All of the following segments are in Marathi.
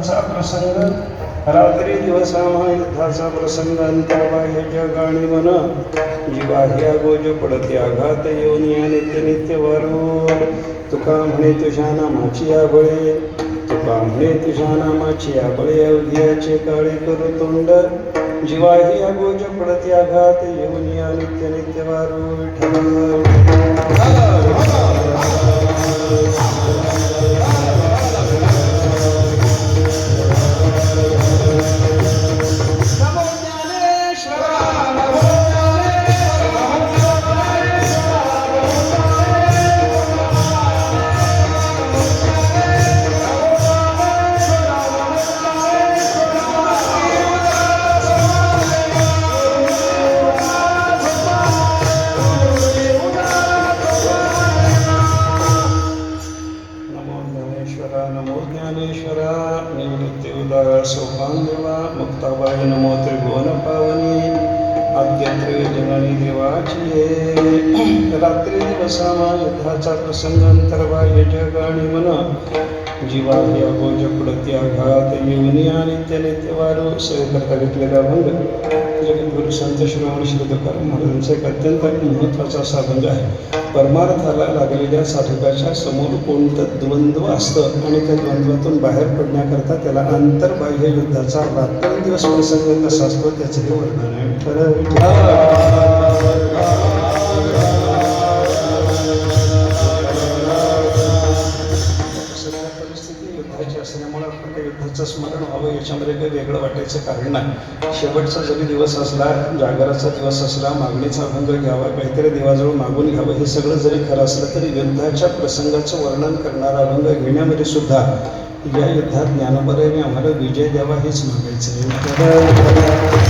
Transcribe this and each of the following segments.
असा प्रसंग रात्री दिवसा महायुद्धाचा प्रसंग अंतर्बाह्य जग आणि मन जीवाह्या गोज पडते आघात येऊन या नित्य नित्य वारू तुका म्हणे तुझ्या नामाची आबळे तुका म्हणे तुझ्या नामाची आबळे अवघ्याचे काळे करू तोंड. जीवाही गोज पडते आघात येऊन या नित्य नित्य वारू नमो ज्ञानेश्वरा नमो ज्ञानेश्वरा निवृत्ती उदार सोपान देवा मुक्ताबाई नमो त्रिभुवन पावनी आद्यत्रे जननी देवाची रात्री दिवसामा युद्धाचा प्रसंग अंतर्बाह्य जग आणि मन। जीवाही अगोज पडती आघात येऊन आणि त्याने ते वारू करता घेतलेला भंग जगद्गुरु संत श्रवण श्री तुकाराम महाराजांचा एक अत्यंत महत्त्वाचा असा भंग आहे. परमार्थाला लागलेल्या साधकाच्या समोर कोणतं द्वंद्व असतं आणि त्या द्वंद्वातून बाहेर पडण्याकरता त्याला आंतरबाह्य युद्धाचा रात्रंदिवस प्रसंग कसा असतो त्याचं हे वर्णन आहे. सध्या जागरण व्हावं याच्यामध्ये काही वेगळं वाटायचं कारण नाही. शेवटचा जरी दिवस असला जागराचा दिवस असला मागणीचा अभंग घ्यावा काहीतरी देवाजवळ मागून घ्यावं हे सगळं जरी खरं असलं तरी युद्धाच्या प्रसंगाचं वर्णन करणारा अभंग घेण्यामध्ये सुद्धा या युद्धात ज्ञानोबराने आम्हाला विजय द्यावा हेच मागायचं आहे.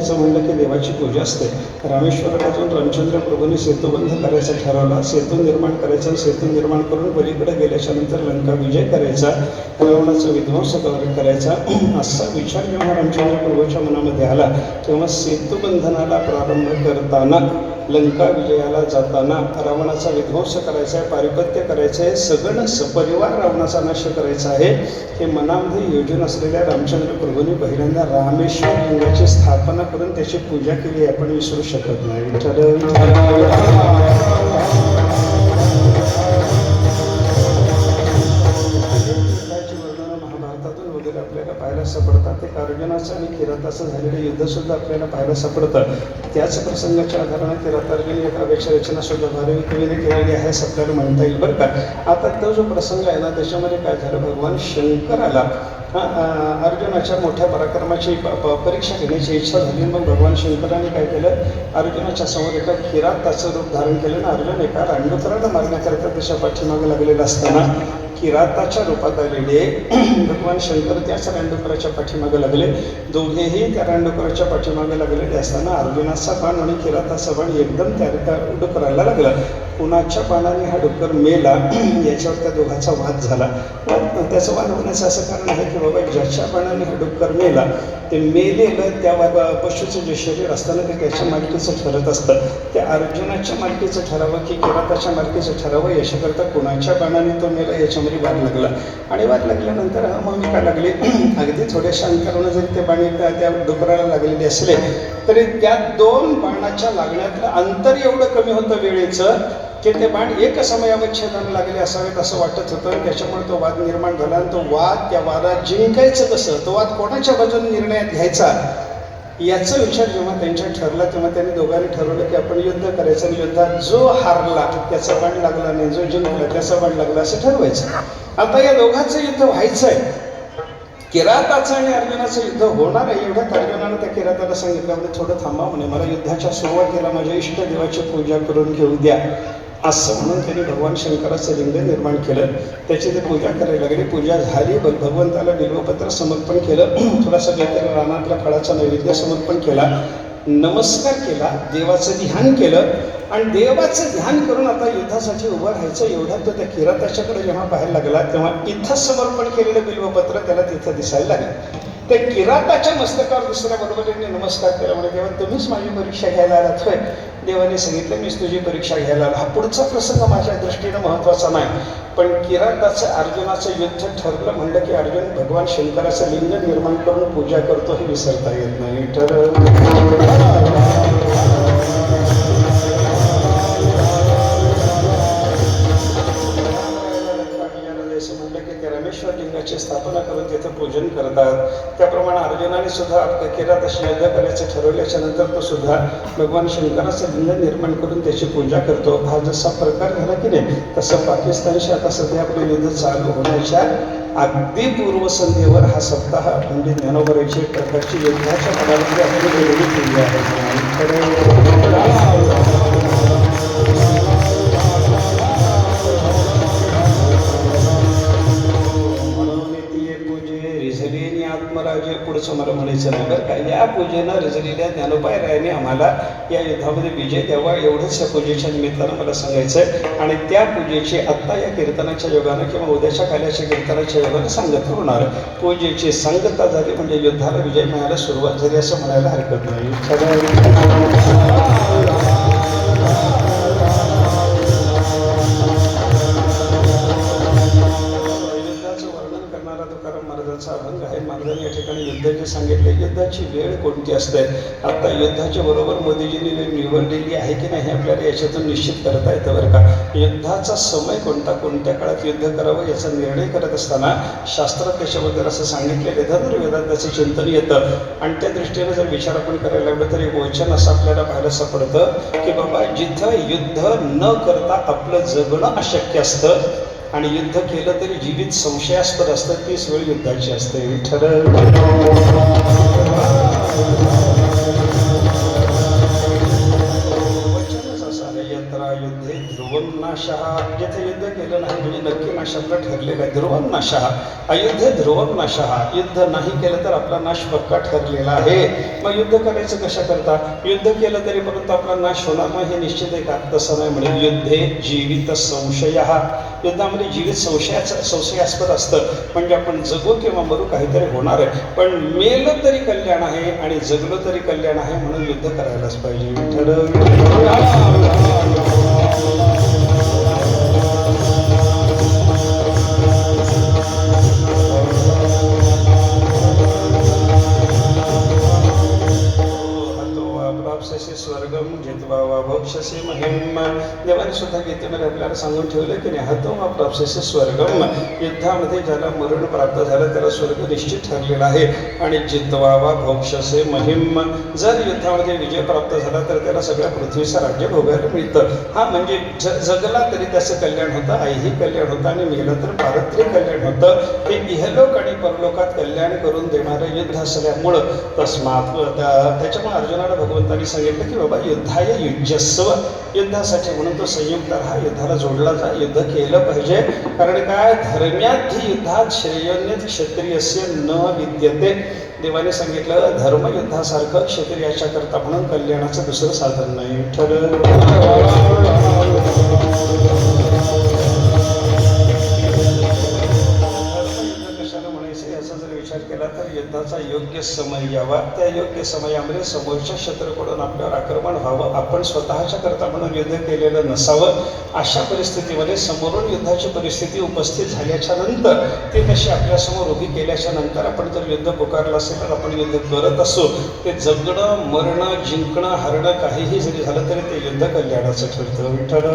युद्ध म्हणलं की देवाची पूजा असते. रामेश्वराला जाऊन रामचंद्र प्रभूंनी सेतूबंध करायचा ठरवला. सेतू निर्माण करायचा सेतू निर्माण करून पलीकडे गेल्याच्यानंतर लंका विजय करायचा. रावणाचा विध्वंस करायचा. असा विचार जेव्हा रामचंद्र प्रभूच्या मनामध्ये आला तेव्हा सेतूबंधनाला प्रारंभ करताना लंका विजयाला जाताना रावणाचा विध्वंस करायचा आहे पारिपत्य करायचं आहे सगळं सपरिवार रावणाचा नाश करायचा आहे. हे मनामध्ये योजन असलेल्या रामचंद्र प्रभूंनी पहिल्यांदा रामेश्वर लिंगाची स्थापना करून त्याची पूजा केली आहे आपण विसरू शकत नाही. युद्धाची वर्णनं महाभारतातून वगैरे आपल्याला पाहायला सापडतात. ते अर्जुनाचं आणि किराताचं झालेलं युद्धसुद्धा आपल्याला पाहायला सापडतं. त्याच प्रसंगाच्या आधाराने ते अर्जुन या काव्याची रचना सुद्धा भारवी कवीने केलेली आहे असं आपल्याला म्हणता येईल बरं का. आता तो जो प्रसंग आहे ना त्याच्यामध्ये काय झालं? भगवान शंकराला हा, अर्जुनाच्या मोठ्या पराक्रमाची प- परीक्षा घेण्याची इच्छा झाली मग भगवान शंकराने काय केलं? अर्जुनाच्या समोर एका किराताचं रूप धारण केलं आणि अर्जुन एका रांडोतराला मारण्याकरता त्याच्या पाठीमागे लागलेला असताना किराताच्या रूपात आलेले भगवान शंकर त्याच रांडोकराच्या पाठीमागे लागले. दोघेही त्या रांडोकराच्या पाठीमागे लागलेले असताना अर्जुनाचा बाण आणि किराताचा बाण एकदम त्या त्या डुकराला लागला. कुणाच्या बाणाने हा डुक्कर मेला? याच्यावर त्या दोघांचा वाद झाला. त्याचं वाद होण्याचं असं कारण आहे की बाबा ज्याच्या पाण्याने हा डुक्कर मेला ते मेलेलं त्या वा- पशुचं जे शरीर असताना ते त्याच्या मालकीचं ठरत असतं. ते अर्जुनाच्या मालकीचं ठरावं की किराताच्या मालकीचं ठरावं याच्याकरता कोणाच्या बाणाने तो मेला याच्यामध्ये वाद लागला. आणि वाद लागल्यानंतर हा भूमिका लागली. अगदी थोड्याशा अंतरानं जरी ते पाणी त्या डुकराला लागलेले असले तरी त्या दोन बाणाच्या लागण्यातलं अंतर एवढं कमी होतं वेळेचं की ते बाण एक समयावच्छेदाने लागले असावेत असं वाटत होतं. त्याच्यामुळे तो वाद निर्माण झाला आणि तो वाद त्या वादात जिंकायचं कसं तो वाद कोणाच्या बाजूने निर्णयात घ्यायचा याचा विचार जेव्हा त्यांच्या ठरला तेव्हा त्यांनी दोघांनी ठरवलं की आपण युद्ध करायचं आणि युद्धात जो हारला त्याचा बाण लागला नाही जो जिंकला त्याचा बाण लागला असं ठरवायचं. आता या दोघांचं युद्ध व्हायचं आहे किराताचं आणि अर्जुनाचं युद्ध होणार आहे. एवढ्यात अर्जुनानं त्या किराताला सांगितलं म्हणजे थोडं थांबा म्हणे मला युद्धाच्या सुरुवातीला माझ्या इष्ट देवाची पूजा करून घेऊ द्या. असं म्हणून त्यांनी भगवान शंकराचं लिंग निर्माण केलं. त्याची ते पूजा करायला लागली. पूजा झाली भगवंताला बिल्वपत्र समर्पण केलं. थोडासा काहीतरी रानातल्या फळाचा नैवेद्य समर्पण केला. नमस्कार केला देवाचं ध्यान केलं. आणि देवाचं ध्यान करून आता युद्धासाठी उभं राहायचं. एवढ्यात तो त्या किराताच्याकडे जेव्हा बाहेर लागला तेव्हा इथं समर्पण केलेलं बिल्वपत्र त्याला तिथं दिसायला लागलं. त्या किराताच्या मस्तकावर दुसऱ्या त्यांनी नमस्कार केला. म्हणजे देवा तुम्हीच माझी परीक्षा घ्यायला आलात होय. देवाने सांगितलं मीच तुझी परीक्षा घ्यायला आला. हा पुढचा प्रसंग माझ्या दृष्टीनं महत्त्वाचा नाही. पण किराताचं अर्जुनाचं युद्ध ठरलं म्हणलं की अर्जुन भगवान शंकराचं लिंग निर्माण करून पूजा करतो हे विसरता येत नाही. ठर त्याप्रमाणे अर्जुनाने सुद्धा किराताशी युद्ध करायचं ठरवल्याच्या नंतर तो सुद्धा भगवान शंकराचं लिंग निर्माण करून त्याची पूजा करतो. हा जसा प्रकार झाला की नाही तसं पाकिस्तानशी आता सध्या आपलं युद्ध चालू होण्याच्या अगदी पूर्वसंध्येवर हा सप्ताह म्हणजे ज्ञानोबराची एक प्रकारची युद्धाच्या मनामध्ये आपली केली आहे. आत्मराजे म्हणायचं नाही बरं का या पूजेनं रजलेल्या ज्ञानोपाय रायाने आम्हाला या युद्धामध्ये विजय द्यावा एवढंच या पूजेच्या निमित्तानं मला सांगायचं आहे आणि त्या पूजेची आत्ता या कीर्तनाच्या योगानं किंवा उद्याच्या काल्याच्या कीर्तनाच्या योगानं सांगत होणार. पूजेची सांगता झाली म्हणजे युद्धाला विजय मिळायला सुरुवात झाली असं म्हणायला हरकत नाही. युद्धाची वेळ कोणती असते? आता युद्धाच्या बरोबर मोदीजींनी वेळ निवडलेली आहे की नाही हे आपल्याला याच्यातून निश्चित करता येतं बरं का? युद्धाचा समय कोणता? कोणत्या काळात युद्ध करावं याचा निर्णय करत असताना शास्त्रात त्याच्याबद्दल असं सांगितलेलं आहे? धनुर्वेदात त्याचं चिंतन येतं. आणि त्या दृष्टीने जर विचार आपण करायला लागलो तर एक वचन असं आपल्याला पाहायला सापडतं की बाबा जिथं युद्ध न करता आपलं जगणं अशक्य असतं आणि युद्ध केलं तरी जीवित संशयास्पद असतं तीच वेळ युद्धाची असते. वचनच शब्द ठरलेला आहे ध्रुवन नाशः अयुद्धे ध्रुवन नाशः युद्ध नाही केलं तर आपला नाश पक्का ठरलेला आहे. मग युद्ध करायचं कशा करता? युद्ध केलं तरी परंतु आपला नाश होणार. नाही हे निश्चित आहे का? तसं नाही म्हणजे युद्धे जीवित संशय. युद्धामध्ये जीवित संशयाचं संशयास्पद असतं. म्हणजे आपण जगू किंवा मरू काहीतरी होणार आहे. पण मेलं तरी कल्याण आहे आणि जगलो तरी कल्याण आहे म्हणून युद्ध करायलाच पाहिजे. जित्वा महिम देवाने सुद्धा गीतेमध्ये आपल्याला सांगून ठेवलं की नाही हतो वा स्वर्गम. युद्धामध्ये ज्याला मरण प्राप्त झालं त्याला स्वर्ग निश्चित ठरलेला आहे. आणि जित्वा भोक्षसे महिम जर युद्धामध्ये विजय प्राप्त झाला तर त्याला सगळ्या पृथ्वीचं राज्य भोगायला मिळतं. हा म्हणजे ज जगला तरी त्याचं कल्याण होतं आईही कल्याण होतं आणि मेलं तर पारत्रिक कल्याण होतं. हे इहलोक आणि परलोकात कल्याण करून देणारं युद्ध असल्यामुळं तस्मात त्या- त्याच्यामुळे अर्जुनाला भगवंतांनी सांगितलं की बाबा युद्धाय युजस्व युद्धासाठी म्हणून तो संयुक्त हा युद्धाला जोडला जा युद्ध केलं पाहिजे. कारण काय? धर्म्यात युद्धात श्रेयोन्यत क्षत्रियस्य न विद्यते. देवाने सांगितलं धर्मयुद्धासारखं क्षत्रियाच्या करता म्हणून कल्याणाचं दुसरं साधन नाही. ठरलं. युद्धाचा योग्य समय यावा. त्या योग्य समयामध्ये समोरच्या शत्रूकडून आपल्यावर आक्रमण व्हावं. आपण स्वतःच्या करता म्हणून युद्ध केलेलं नसावं. अशा परिस्थितीमध्ये समोरून युद्धाची परिस्थिती उपस्थित झाल्याच्यानंतर ती तशी आपल्यासमोर उभी केल्याच्यानंतर आपण जर युद्ध पुकारलं असेल तर आपण युद्ध करत असो. ते जगणं मरणं जिंकणं हरणं काहीही जरी झालं तरी ते युद्ध कल्याणाचं ठरतं. विठ्ठल.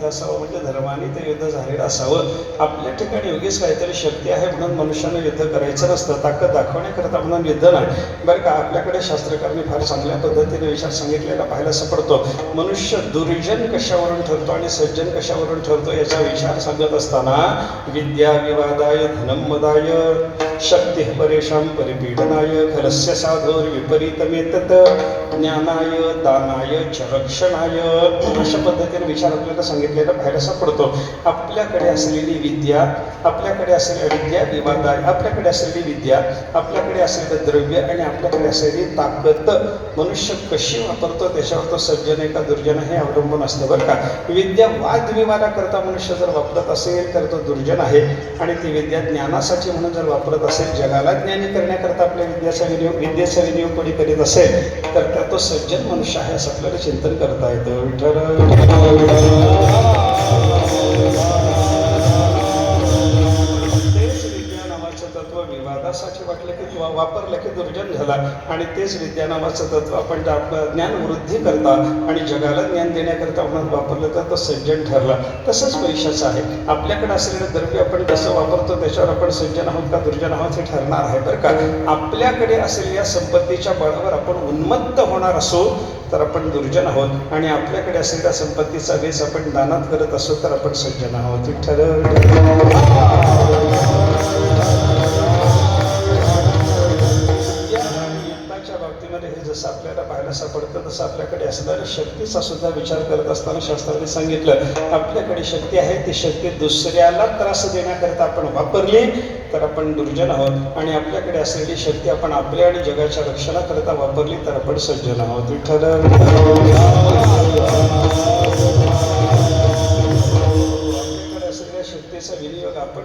युद्ध असावं म्हणजे धर्माने ते युद्ध झालेलं असावं. आपल्या ठिकाणी योगीच काहीतरी शक्ती आहे म्हणून मनुष्यानं युद्ध करायचं नसतं. ताकद दाखवण्याकरता म्हणून युद्ध नाही. बरं का आपल्याकडे शास्त्रकारांनी फार चांगल्या पद्धतीने विचार सांगितलेला पाहायला सापडतो. मनुष्य दुर्जन कशावरून ठरतो आणि सज्जन कशावरून ठरतो याचा विचार सांगत असताना विद्या विवादाय धनमदाय शक्तिः परेषां परिपीडनाय खलस्य साधोर्विपरीतमेतत् ज्ञानाय दानाय च रक्षणाय। अशा पद्धतीने विचार आपल्याला सांगितलेला पाहायला सापडतो. आपल्याकडे असलेली विद्या आपल्याकडे असलेली विद्या विवादाय आपल्याकडे असलेली विद्या आपल्याकडे असलेलं द्रव्य आणि आपल्याकडे असलेली ताकद. मनुष्य कशी वापरतो त्याच्यावर तो सज्जन आहे का दुर्जन हे अवलंबून असतं बरं का. विद्या वादविवादाकरता मनुष्य जर वापरत असेल तर तो दुर्जन आहे. आणि ती विद्या ज्ञानासाठी म्हणून जर वापरत असेल जगाला ज्ञानी करण्याकरता आपल्या विद्याचा विनियोग विद्येचा विनियोग कोणी करीत असेल तर त्या तो सज्जन मनुष्य आहे असं आपल्याला चिंतन करता येतं. विठ्ठल. किंवा दुर्जन झाला. आणि तेच विद्या तत्व आपण जे आपलं ज्ञान वृद्धी करता आणि जगाला ज्ञान देण्याकरता आपण वापरलं तर तो सज्जन ठरला. तसंच पैशाचं आहे. आपल्याकडे असलेलं द्रव्य आपण कसं वापरतो त्याच्यावर आपण सज्जन आहोत का दुर्जन आहोत हे ठरणार आहे बरं का. आपल्याकडे असलेल्या संपत्तीच्या बळावर आपण उन्मत्त होणार असो तर आपण दुर्जन आहोत. आणि आपल्याकडे असलेल्या संपत्तीचा वेस आपण दानात करत असो तर आपण सज्जन आहोत. ठरव आपल्याला तसं आपल्याकडे असणाऱ्या शक्तीचा सुद्धा विचार करत असताना शास्त्राने सांगितलं आपल्याकडे शक्ती आहे ती शक्ती दुसऱ्याला त्रास देण्याकरता आपण वापरली तर आपण दुर्जन आहोत. आणि आपल्याकडे असलेली शक्ती आपण आपल्या आणि जगाच्या रक्षणाकरता वापरली तर आपण सज्जन आहोत. विठ्ठल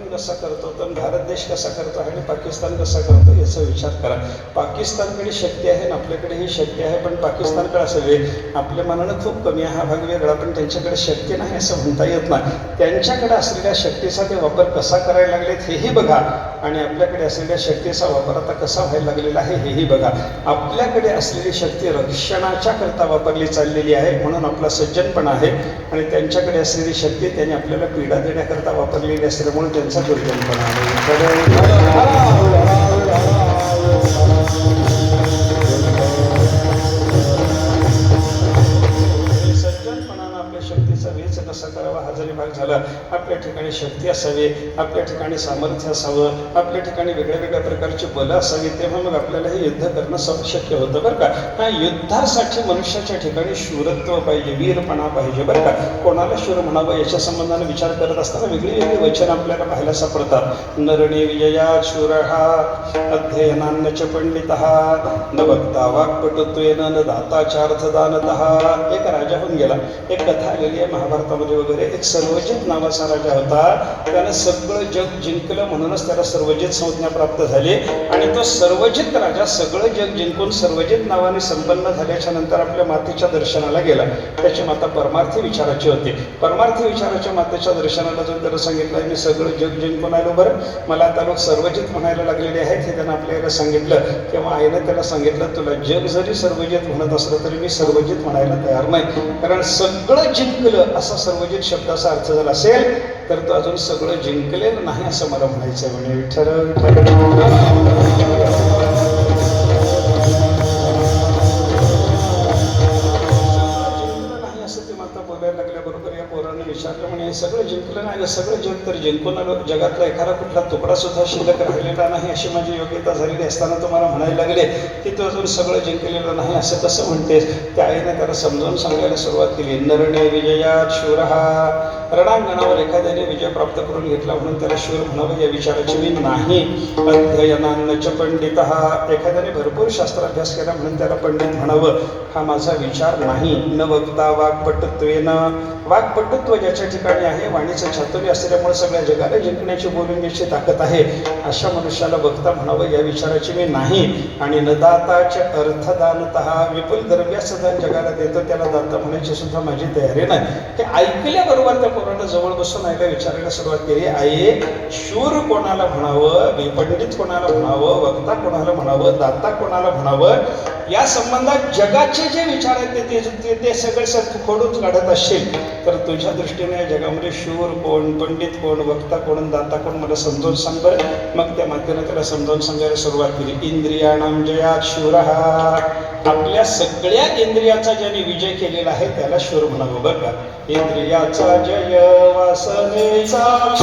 आपण कसा करतो तर भारत देश कसा करतो आणि पाकिस्तान कसा करतो याचा विचार करा. पाकिस्तानकडे शक्ती आहे आणि आपल्याकडे ही शक्ती आहे पण पाकिस्तानकडे असावे आपल्या मनानं खूप कमी आहे. हा भाग वेगळा पण त्यांच्याकडे शक्ती नाही असं म्हणता येत नाही. त्यांच्याकडे असलेल्या शक्तीचा ते वापर कसा करायला लागलेत हेही बघा. आणि आपल्याकडे असलेल्या शक्तीचा वापर आता कसा व्हायला लागलेला आहे हेही बघा. आपल्याकडे असलेली शक्ती रक्षणाच्या करता वापरली चाललेली आहे म्हणून आपला सज्जनपण आहे. आणि त्यांच्याकडे असलेली शक्ती त्यांनी आपल्याला पीडा देण्याकरता वापरलेली असल्यामुळे त्यांचा Gracias por हा आपल्या ठिकाणी शक्ती असावी आपल्या ठिकाणी सामर्थ्य असावं आपल्या ठिकाणी वेगळ्या वेगळ्या प्रकारची बलं असावी तेव्हा मग आपल्याला हे युद्ध करणं शक्य होतं बरं का? हा युद्धासाठी मनुष्याच्या ठिकाणी शूरत्व पाहिजे वीरपणा पाहिजे बरं का? कोणाला शूर म्हणावं याच्या संबंधाने विचार करत असताना वेगळी वेगळी वचन आपल्याला पाहायला सापडतात. नरणे विजया शूर हा अध्ययनान्न च पंडित न बघता वाक्पटुत्वेन न दाताचार्थदानत एक राजा होऊन गेला एक कथा आलेली आहे महाभारतामध्ये वगैरे एक सर्वजित नावाचा राजा होता. त्यानं सगळं जग जिंकलं म्हणूनच त्याला सर्वजित संज्ञा प्राप्त झाली. आणि तो सर्वजित राजा सगळं जग जिंकून सर्वजित नावाने संपन्न झाल्याच्यानंतर आपल्या मातेच्या दर्शनाला गेला. त्याची माता परमार्थी विचाराची होती. परमार्थी विचाराच्या मातेच्या दर्शनाला जो त्याला सांगितलं मी सगळं जग जिंकून आलो बरं. मला आता लोक सर्वजित म्हणायला लागलेले आहेत हे त्यानं आपल्याला सांगितलं. तेव्हा आईनं त्याला सांगितलं तुला जग जरी सर्वजित म्हणत असलं तरी मी सर्वजित म्हणायला तयार नाही. कारण सगळं जिंकलं असा सर्वजित शब्दाचा अर्थ जर असेल तर तो अजून सगळं जिंकलेलं नाही असं मला म्हणायचं आहे म्हणे. विठ्ठल नाही असं ते माता बोलायला लागल्याबरोबर या पोराने विचारलं म्हणे हे सगळं जिंकलं नाही सगळं जग तर जिंकून जगातला एखादा कुठला तुकडा सुद्धा शिल्लक राहिलेला नाही अशी माझी योग्यता झालेली असताना तुम्हाला म्हणायला लागले की तू अजून सगळं जिंकलेलं नाही असं कसं म्हणतेस? त्या आईने त्याला समजावून सांगायला सुरुवात केली नरणे विजयात शूरहा रणांगणावर एखाद्याने विजय प्राप्त करून घेतला म्हणून त्याला शूर म्हणावं या विचाराची मी नाही. अध्ययनान्नच पंडित. हा एखाद्याने भरपूर शास्त्राभ्यास केला म्हणून त्याला पंडित म्हणावं. हा माझा विचार नाही. न बघता वाक्पटुत्वेन. वाक्पटत्व ज्याच्या ठिकाणी आहे वाणीचं चातुर्य असल्यामुळे सगळ्या जगाला जिंकण्याची बोलण्याची ताकद आहे. अशा मनुष्याला बघता म्हणावं या विचाराची मी नाही. आणि न दाताचे अर्थदानत विपुल द्रव्यासदान जगाला देतो त्याला दाता म्हणायची सुद्धा माझी तयारी नाही. ते ऐकल्याबरोबर त्या पोरानं जवळ बसून ऐका विचारायला सुरुवात केली आई शूर कोणाला म्हणावं विपंडित कोणाला म्हणावं वक्ता कोणाला म्हणावं दाता कोणाला म्हणावं या संबंधात जगाचे जे विचार आहेत ते- ते ते- सगळे सर तू खोडून काढत असशील तर तुझ्या दृष्टीने या जगामध्ये शूर कोण पंडित कोण वक्ता कोण दाता कोण मला समजावून सांग बरं. मग त्या मातेनं त्याला समजावून सांगायला सुरुवात केली. इंद्रियाणाम जयात शूर. आपल्या सगळ्या इंद्रियाचा ज्याने विजय केलेला आहे त्याला शूर म्हणावं बरं का? इंद्रियाचा जय वासनेचा